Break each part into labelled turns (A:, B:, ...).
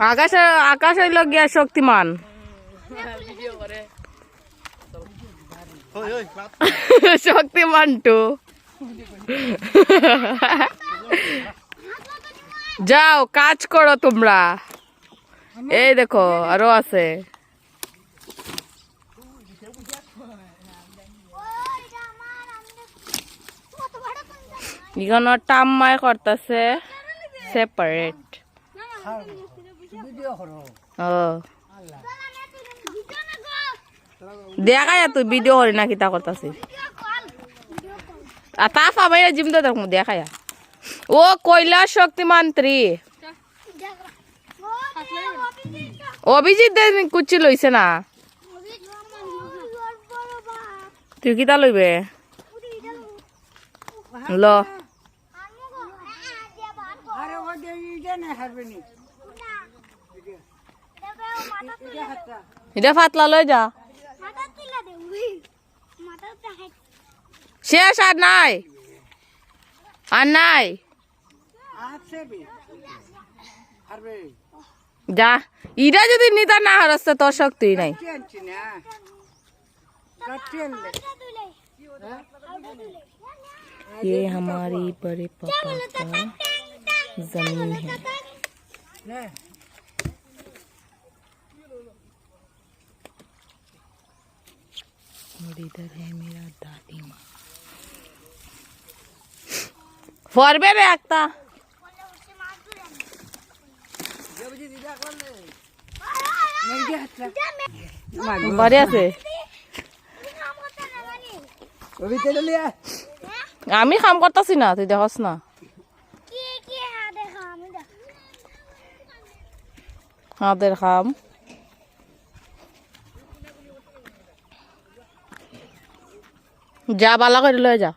A: আকাশ আকাশ হইল গিয়া শক্তিমান। শক্তিমান টু। যাও, কাজ করো তোমরা। এই দেখো, আরও আছে। এখানে টাম্মায় করতেছে। সেপারেট ও। দেখা তুই ভিডিও করি না কিতা করতেছি। আর তা পাবাই জিম তো দেখো দেখা ও কৈলাস শক্তিমান থ্রি অভিজিৎ কুচি লইছে না। তুই কিতা লইবে? ল
B: আরে ও যে ইটা না হারবে নি ইটা হাতটা
A: এটা ফাতলা লই যা শেষ আর নাই আর নাই
B: আছে বি হারবে
A: যা ইটা যদি নিতা না হরস্তে তোর শক্তি নাই
B: টেনছি না কাটেল
A: ये हमारी बड़े पापा का जमीन है और इधर है मेरा दादी माँ ফরবে রে একটা
B: ইটা হাতটা
A: বাড়ি আছে
B: ওবি তেলে লিয়া
A: আমি কাম করতেছি না তুই দেখস না হাতের খাম যা বালা করে লয়ে যা।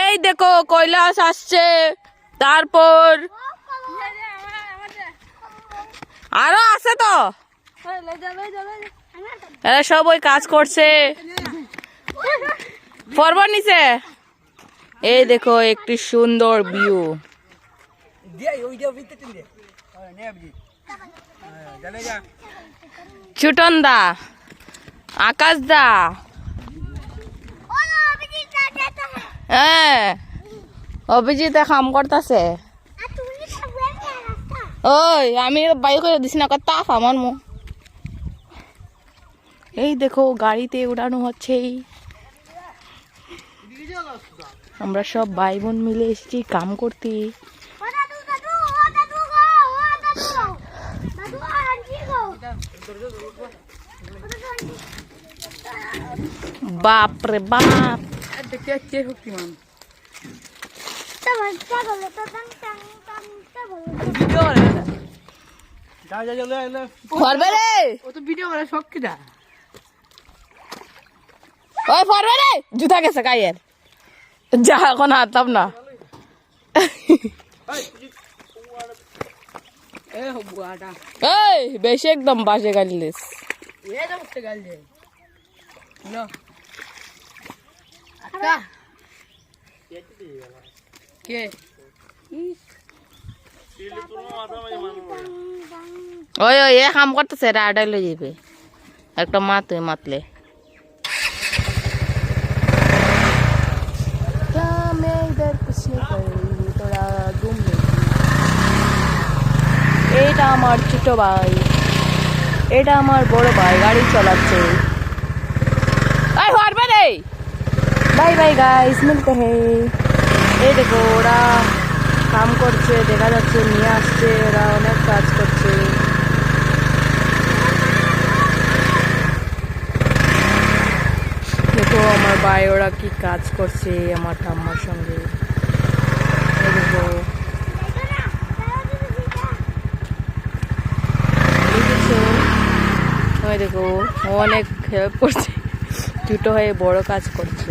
A: এই দেখো কৈলাস আসছে। তারপর আরও আছে তো। এরা সব ওই কাজ করছে। পর্ব নিচে। এই দেখো একটি সুন্দর ভিউ
B: ওইটা ওবি তেলে দে। নে আবজি। চলে যা।
A: চুটন দা আকাশ দা হ্যাঁ। অভিজিৎ কাম করতেছে। ওই আমি বাই করে দিছি না তাপ আমার মো এই দেখো গাড়িতে উড়ানো হচ্ছে আমরা সব ভাই বোন মিলে এসেছি কাম করতে। বাপ রে বাপ।
B: দেখতে কে শক্তিমান। ভিডিও করে যা যা চলে এলে
A: ফরবে রে!
B: ও তো ভিডিও করে শখ কিটা?
A: ওই ফরবে রে! জুতা গেছে গায়ের। যা এখন হাতাম না। এই বেশি একদম বাসে গালিলিস ওই ওই এ কাম করতেছে এটা আডাই লই যাবে একটা মা তুই মাতলে এটা আমার ছোট ভাই। এটা আমার বড় ভাই গাড়ি চালাচ্ছে। এই হরবে রে। বাই বাই গাইস মিলতে হে। এই দেখো ওরা কাম করছে দেখা যাচ্ছে নিয়ে আসছে ওরা অনেক কাজ করছে। দেখো আমার ভাই ওরা কি কাজ করছে আমার ঠাম্মার সঙ্গে এই দেখো দেখেছ? ওই দেখো অনেক হেল্প করছে। ছোটো হয়ে বড় কাজ করছে।